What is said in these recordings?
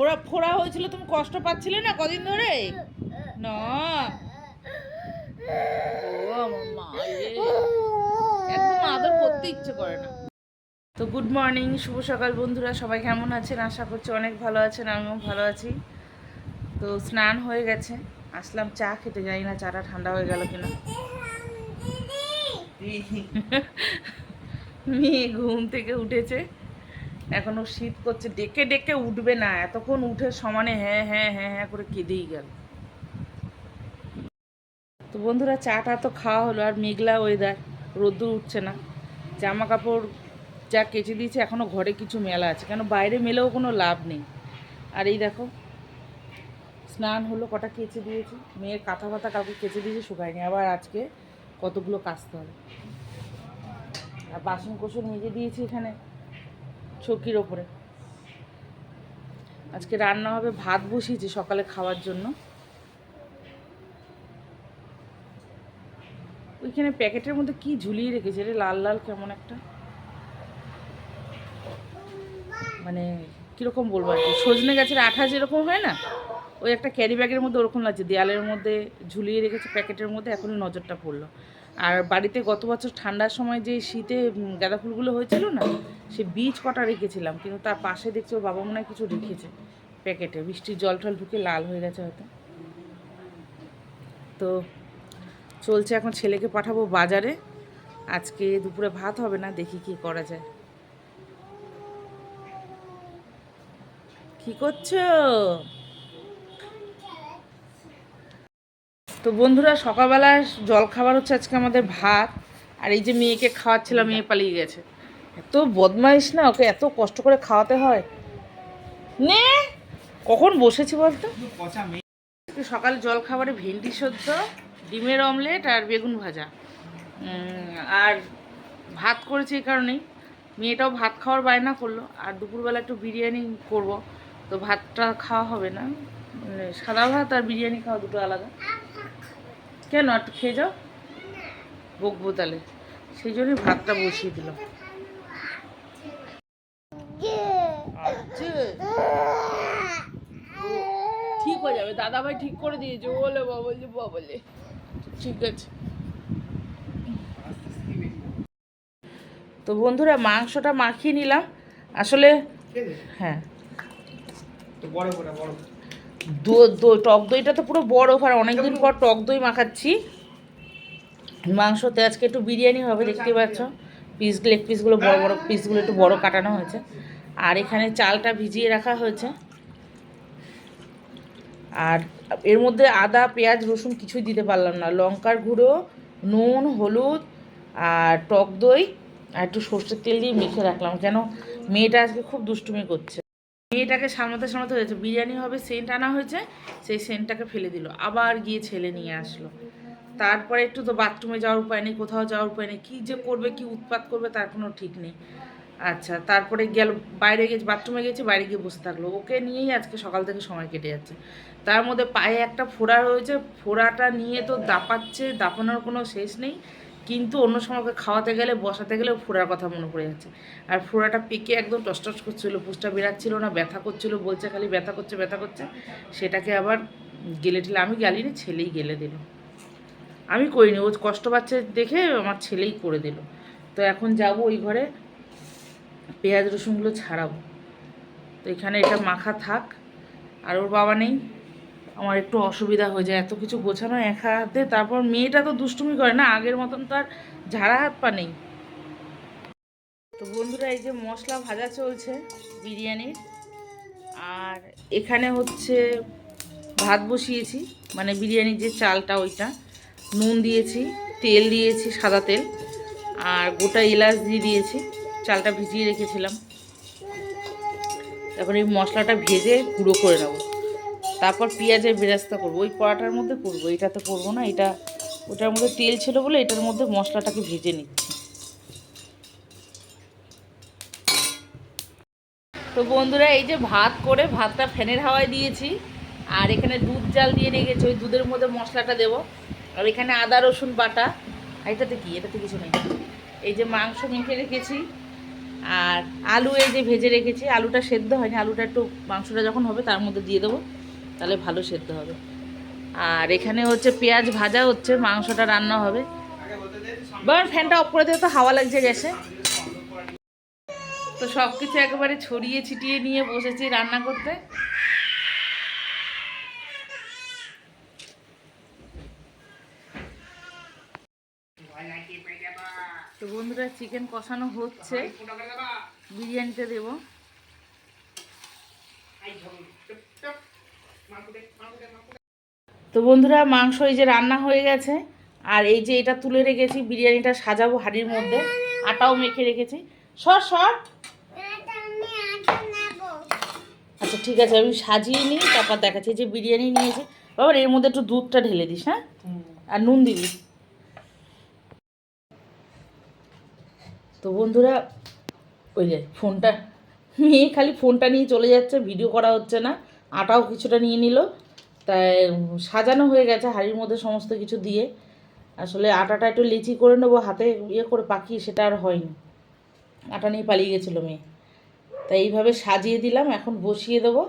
ফোড়া ফোড়া হয়েছিল তুমি কষ্ট পাচ্ছিলে না কদিন ধরে? না। ও আমার মা একদম আদর করতে ইচ্ছে করে না। তো গুড মর্নিং শুভ সকাল বন্ধুরা সবাই কেমন আছেন? আশা করছি অনেক ভালো আছেন আমিও ভালো আছি। তো স্নান হয়ে গেছে। আসলাম চা খেতে যাই না চাটা ঠান্ডা হয়ে গেল কিনা। মেয়ে ঘুম থেকে উঠেছে। এখনও শীত করছে, ডেকে ডেকে উঠবে না। এতক্ষণ উঠে সমানে হ্যাঁ হ্যাঁ হ্যাঁ হ্যাঁ করে কেঁদেই গেল। তো বন্ধুরা, চাটা তো খাওয়া হলো, আর মেঘলা ওয়েদার রোদ্দুর উঠছে না। জামা কাপড় যা কেচে দিয়েছে এখনও ঘরে কিছু মেলা আছে। কেন বাইরে মেলেও কোনো লাভ নেই। আর এই দেখো, স্নান হলো, কটা কেচে দিয়েছি। মেয়ের কাঁথা ফাতা কাউকে কেচে দিয়েছে, শুকায়নি। আবার আজকে কতগুলো কাচতে হবে। আর বাসন কোসন মেজে দিয়েছি এখানে। চৌকির ওপরে। আজকে রান্না হবে ভাত বসিয়েছি সকালে খাওয়ার জন্য। ওইখানে প্যাকেটের মধ্যে কি ঝুলিয়ে রেখেছে রে? লাল লাল কেমন একটা। মানে কীরকম বলব আর কি? সজনে গাছের আঠা যেরকম হয় না, ওই একটা ক্যারি ব্যাগের মধ্যে ওরকম লাগছে। দেয়ালের মধ্যে ঝুলিয়ে রেখেছে প্যাকেটের মধ্যে, এখনই নজরটা পড়ল। আর বাড়িতে গত বছর ঠান্ডার সময় যে শীতে গাঁদা ফুলগুলো হয়েছিল না, সে বীজ কটা রেখেছিলাম, কিন্তু তার পাশে দেখছি ওর বাবা মনে কিছু রেখেছে প্যাকেটে। বৃষ্টির জল টল ঢুকে লাল হয়ে গেছে হয়তো। তো চলছে এখন ছেলেকে পাঠাবো বাজারে। আজকে দুপুরে ভাত হবে না, দেখি কি করা যায়। কি করছ? তো বন্ধুরা সকালবেলা জল খাবার হচ্ছে আজকে আমাদের ভাত, আর এই যে মেয়েকে খাওয়াচ্ছিলাম, মেয়ে পালিয়ে গেছে। এত বদমাইশ না, ওকে এত কষ্ট করে খাওয়াতে হয়। নে, কখন বসেছি বলতো? সকালে জল খাবারে ভেন্ডি সদ্য, ডিমের অমলেট আর বেগুন ভাজা। আর ভাত করেছি এই কারণেই। মেয়েটাও ভাত খাওয়ার বায়না করল, আর দুপুরবেলা একটু বিরিয়ানি করব। তো ভাতটা খাওয়া হবে না। মানে সাদা ভাত আর বিরিয়ানি খাওয়া দুটো আলাদা। কেন? একটু খেয়ে যাও। বকবো তাহলে সেই জন্যই ভাতটা বসিয়ে দিলাম। আচ্ছা। ঠিক হয়ে যাবে। দাদা ভাই ঠিক করে দিয়েছে। বলে বলে বলে। ঠিক আছে। তো বন্ধুরা মাংসটা মাখিয়ে নিলাম। আসলে হ্যাঁ। টক দইটা তো পুরো বড় আর অনেকদিন পর টক দই মাখাচ্ছি। মাংসতে আজকে একটু বিরিয়ানি হবে, দেখতে পাচ্ছ? পিস লেগ পিসগুলো বড় বড় পিসগুলো একটু বড় কাটানো হয়েছে। আর এখানে চালটা ভিজিয়ে রাখা হয়েছে। আর এর মধ্যে আদা, পেঁয়াজ, রসুন কিছুই দিতে পারলাম না। লঙ্কার গুঁড়ো, নুন, হলুদ আর টক দই আর একটু সর্ষের তেল দিয়ে মেখে রাখলাম। কেন? মেয়েটা আজকে খুব দুষ্টুমি করছে। মেয়েটাকে সামলাতে সামলাতে হয়েছে। বিরিয়ানি হবে, সেন্ট আনা হয়েছে, সেই সেন্টটাকে ফেলে দিল। আবার গিয়ে ছেলে নিয়ে আসলো। তারপরে একটু তো বাথরুমে যাওয়ার উপায় নেই, কোথাও যাওয়ার উপায় নেই, কী যে করবে, কি উৎপাত করবে, তার কোনো ঠিক নেই। আচ্ছা তারপরে গেল, বাইরে গেছে, বাথরুমে গেছে, বাইরে গিয়ে বসে থাকল। ওকে নিয়েই আজকে সকাল থেকে সময় কেটে যাচ্ছে। তার মধ্যে পায়ে একটা ফোড়া রয়েছে, ফোড়াটা নিয়ে তো দাপাচ্ছে, দাপানোর কোনো শেষ নেই। কিন্তু অন্য সময় খাওয়াতে গেলে, বসাতে গেলে ফোড়ার কথা মনে পড়ে যাচ্ছে। আর ফোড়াটা পেকে একদম টসটস করছিল পুষটা বেরাচ্ছিল না, ব্যথা করছিল, বলছে খালি ব্যথা করছে ব্যথা করছে। সেটাকে আবার গেলে ঠেলে, আমি গেলিনি, ছেলেই গেলে দিল। আমি করিনি, ও কষ্ট পাচ্ছে দেখে আমার ছেলেই করে দিল। তো এখন যাব ওই ঘরে, পেঁয়াজ রসুনগুলো ছাড়াবো। তো এখানে এটা মাখা থাক, আর ওর বাবা নেই। আমার একটু অসুবিধা হয়ে যায়, এত কিছু গোছানো এক হাতে, তারপর মেয়েটা তো দুষ্টুমি করে না, আগের মতন তো আর ঝাড়া হাত পা নেই। তো বন্ধুরা, এই যে মশলা ভাজা চলছে বিরিয়ানির আর এখানে হচ্ছে ভাত বসিয়েছি মানে বিরিয়ানির যে চালটা ওইটা, নুন দিয়েছি, তেল দিয়েছি, সাদা তেল, আর গোটা এলাচ দিয়ে দিয়েছি, চালটা ভিজিয়ে রেখেছিলাম। এখন এই মশলাটা ভেজে গুঁড়ো করে নেব। তারপর পেঁয়াজের বেরাস্তা করব। ওই কড়াটার মধ্যে করব। এটাতে করব না, এটা ওটার মধ্যে তেল ছিল বলে এটার মধ্যে মশলাটাকে ভেজে নিচ্ছি। তো বন্ধুরা, এই যে ভাত করে ভাতটা ফ্যানের হাওয়ায় দিয়েছি, আর এখানে দুধ জাল দিয়ে রেখেছি ওই দুধের মধ্যে মশলাটা দেবো। আর এখানে আদা, রসুন বাটা এটাতে কি? এটাতে কিছু নেই। এই যে মাংস মেখে রেখেছি, আর আলু এই যে ভেজে রেখেছি। আলুটা সেদ্ধ হয়নি, আলুটা একটু মাংসটা যখন হবে তার মধ্যে দিয়ে দেবো। তাহলে ভালো সেদ্ধ হবে। আর এখানে হচ্ছে পেঁয়াজ ভাজা হচ্ছে, মাংসটা রান্না হবে। বরং ফ্যানটা অফ করে দিয়ে তো হাওয়া লাগছে গ্যাসে। তো সব কিছু একেবারে ছড়িয়ে ছিটিয়ে নিয়ে বসেছি রান্না করতে। তো বন্ধুরা, চিকেন কষানো হচ্ছে। বিরিয়ানিতে দেব। তো বন্ধুরা মাংস এই যে রান্না হয়ে গেছে আর এই যে এটা তুলে রেখেছি বিরিয়ানিটা সাজাবো হাঁড়ির মধ্যে আটাও মেখে রেখেছি। সর সর। আচ্ছা ঠিক আছে আমি সাজিয়ে নিই তারপর দেখাচ্ছি যে বিরিয়ানি নিয়েছি। বাবার এর মধ্যে একটু দুধটা ঢেলে দিস হ্যাঁ? আর নুন দিবি। তো বন্ধুরা ওই যে ফোনটা মেয়ে খালি ফোনটা নিয়ে চলে যাচ্ছে ভিডিও করা হচ্ছে না আটাও কিছুটা নিয়ে নিল। তাই সাজানো হয়ে গেছে হাঁড়ির মধ্যে সমস্ত কিছু দিয়ে। আসলে আটাটা একটু লিচি করে নেব, হাতে ইয়ে করে পাকিয়ে সেটা আর হয়নি। আটা নিয়ে পালিয়ে গেছিল মেয়ে। তাই এইভাবে সাজিয়ে দিলাম, এখন বসিয়ে দেবো।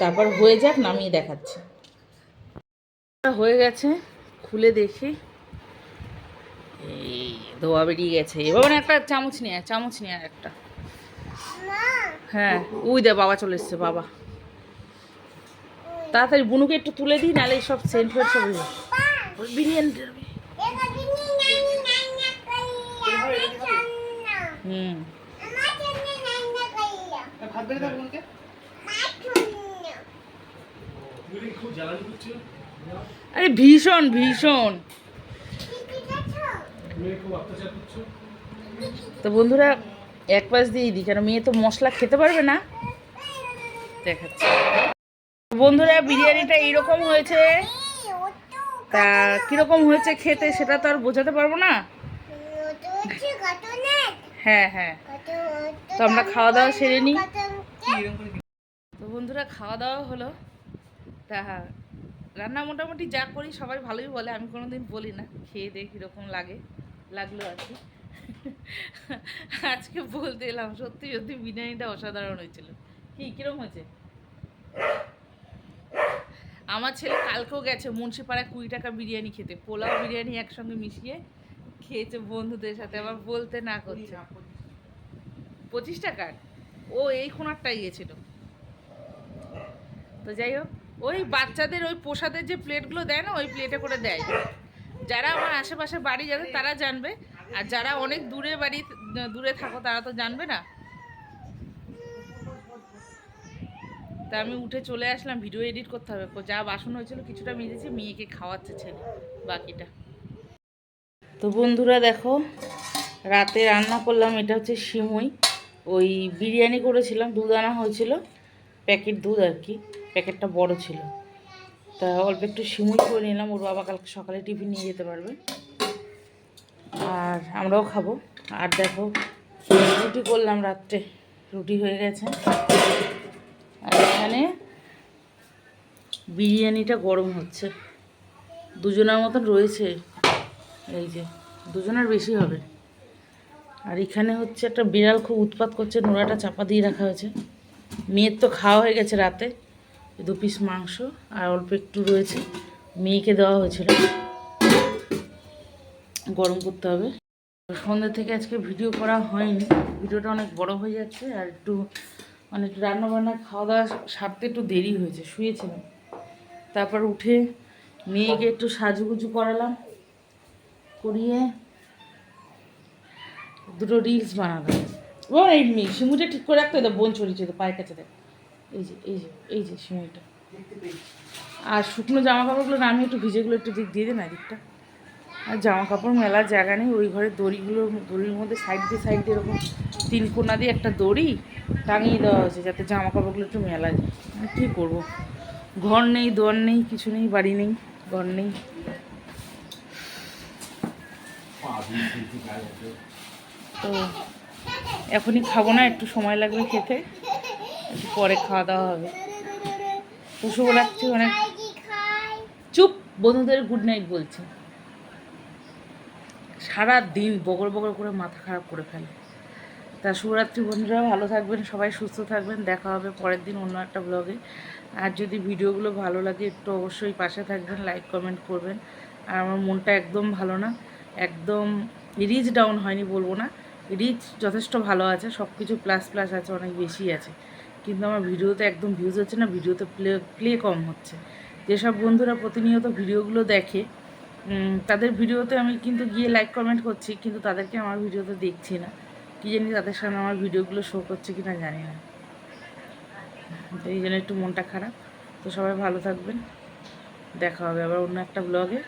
তারপর হয়ে যাক, নামিয়ে দেখাচ্ছি। হয়ে গেছে, খুলে দেখি। এই ধোয়া বেরিয়ে গেছে। এবার মানে একটা চামচ নিয়ে চামচ নিয়ে একটা। হ্যাঁ উই দে, বাবা চলে এসছে, বাবা। তাড়াতাড়ি বুনুকে একটু তুলে দিই, নাহলে সব সেন্ট ফেন্ট সব বিরিয়ানি আরে ভীষণ ভীষণ। তো বন্ধুরা, এক পাশ দিয়ে দিই, কেন মেয়ে তো মশলা খেতে পারবে না? দেখাচ্ছি। বন্ধুরা, বিরিয়ানিটা এইরকম হয়েছে। তা কীরকম হয়েছে খেতে সেটা তো আর বোঝাতে পারব না। হ্যাঁ হ্যাঁ। তো আমরা খাওয়া দাওয়া সেরে নিই। তো বন্ধুরা, খাওয়া দাওয়া হলো। তা রান্না মোটামুটি যা করি সবাই ভালোই বলে, আমি কোনোদিন বলি না। খেয়ে দেখি কীরকম লাগে, লাগল আর কি। আজকে বলতে এলাম, সত্যি সত্যি বিরিয়ানিটা অসাধারণ হয়েছিল। কি কিরম হয়েছে? আমার ছেলে কালকেও গেছে মুন্সিপাড়ায় কুড়ি টাকা বিরিয়ানি খেতে, পোলাও বিরিয়ানি একসঙ্গে মিশিয়ে খেয়েছে বন্ধুদের সাথে, আবার বলতে না করছে। পঁচিশ টাকার ও এই কোনারটাই গিয়েছিল তো যাই হোক, ওই বাচ্চাদের ওই প্রসাদের যে প্লেটগুলো দেয় না, ওই প্লেটে করে দেয়। যারা আমার আশেপাশে বাড়ি যাদের তারা জানবে। আর যারা অনেক দূরে বাড়ি, দূরে থাকো, তারা তো জানবে না। তা আমি উঠে চলে আসলাম ভিডিও এডিট করতে হবে। যা বাসন হয়েছিল কিছুটা মেজেছি, মেয়েকে খাওয়াচ্ছে ছেলে, বাকিটা। তো বন্ধুরা দেখো, রাতে রান্না করলাম, এটা হচ্ছে সিমুই। ওই বিরিয়ানি করেছিলাম, দুধ আনা হয়েছিল, প্যাকেট দুধ আর কি, প্যাকেটটা বড় ছিল। তা অল্প একটু সিমুই করে নিলাম, ওর বাবা কালকে সকালে টিফিন নিয়ে যেতে পারবে। আর আমরাও খাব। আর দেখো, রুটি করলাম রাত্রে, রুটি হয়ে গেছে। এখানে বিরিয়ানিটা গরম হচ্ছে। দুজনের মতন রয়েছে। এই যে, দুজনের বেশি হবে। আর এখানে হচ্ছে একটা বিড়াল খুব উৎপাত করছে, নোড়াটা চাপা দিয়ে রাখা হয়েছে। মেয়ের তো খাওয়া হয়ে গেছে রাতে। দু পিস মাংস আর অল্প একটু রয়েছে। মেয়েকে দেওয়া হয়েছিল। গরম করতে হবে। সন্ধ্যে থেকে আজকে ভিডিও করা হয়নি। ভিডিওটা অনেক বড় হয়ে যাচ্ছে আর একটু মানে একটু রান্না বান্না খাওয়া দাওয়া সারতে একটু দেরি হয়েছে, শুয়েছিলাম। তারপর উঠে মেয়েকে একটু সাজুগুজু করালাম, করিয়ে দুটো রিলস বানালাম। ও, এই মেয়ে সিমুটা ঠিক করে রাখতে তো বোন ছড়িয়েছে তো পায়ের কাছে দেখ। এই যে এই যে এই যে সিমুইটা আর শুকনো জামা কাপড়গুলো না, আমি একটু ভিজেগুলো একটু দিক, দিয়ে দিন না দিকটা জামা কাপড় মেলার জায়গা নেই ওই ঘরে দড়িগুলো দড়ির মধ্যে সাইড দিয়ে সাইড দিয়ে এরকম তিন কোনা দিয়ে একটা দড়ি টাঙিয়ে দেওয়া হয়েছে যাতে জামা কাপড়গুলো একটু মেলা যায়। কী করব? ঘর নেই দোয়ার নেই কিছু নেই বাড়ি নেই ঘর নেই। তো এখনই খাব না একটু সময় লাগবে খেতে। একটু পরে খাওয়া দাওয়া হবে। তো শুভরাত্রি অনেক চুপ বন্ধুদের গুড নাইট বলছি। সারা দিন বগর বগর করে মাথা খারাপ করে ফেলে। তা শুভরাত্রি বন্ধুরা, ভালো থাকবেন, সবাই সুস্থ থাকবেন, দেখা হবে পরের দিন অন্য একটা ব্লগে আর যদি ভিডিওগুলো ভালো লাগে, একটু অবশ্যই পাশে থাকবেন লাইক কমেন্ট করবেন। আর আমার মনটা একদম ভালো না, একদম রিচ ডাউন হয়নি বলব না রিচ যথেষ্ট ভালো আছে সব কিছু প্লাস প্লাস আছে, অনেক বেশি আছে। কিন্তু আমার ভিডিওতে একদম ভিউজ হচ্ছে না, ভিডিওতে প্লে প্লে কম হচ্ছে। যেসব বন্ধুরা প্রতিনিয়ত ভিডিওগুলো দেখে তাদের ভিডিওতে আমি কিন্তু গিয়ে লাইক কমেন্ট করছি, কিন্তু তাদেরকে আমার ভিডিওতে দেখছি না। কী জানি তাদের সামনে আমার ভিডিওগুলো শো করছে কি না জানি না। তো এই জন্য একটু মনটা খারাপ। তো সবাই ভালো থাকবেন। দেখা হবে আবার অন্য একটা ব্লগে